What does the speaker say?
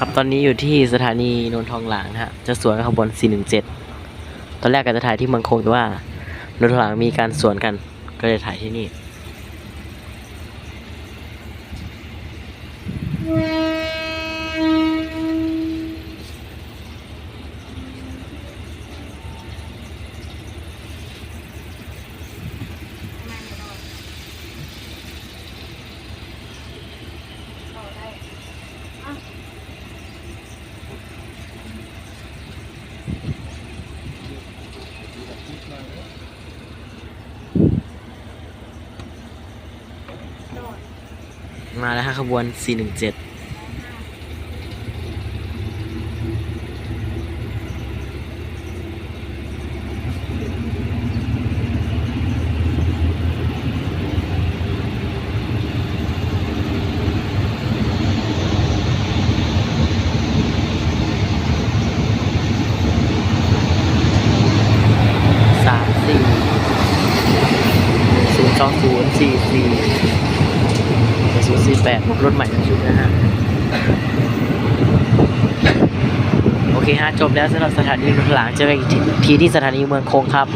ครับตอนนี้อยู่ที่สถานีนนทองหลางฮะจะสวนขบวน 417 ตอนแรกก็จะถ่ายที่เมืองคงแต่ว่านนทองหลางมีการสวนกันก็เลยถ่ายที่นี่ มาแล้วฮะขบวน 417สองศูนย์สี่สี่ ในศูนย์สี่แปดรถใหม่ทั้งชุดนะฮะ โอเคฮะ จบแล้วสำหรับสถานีหลังจะไปอีกทีที่สถานีเมืองคงครับ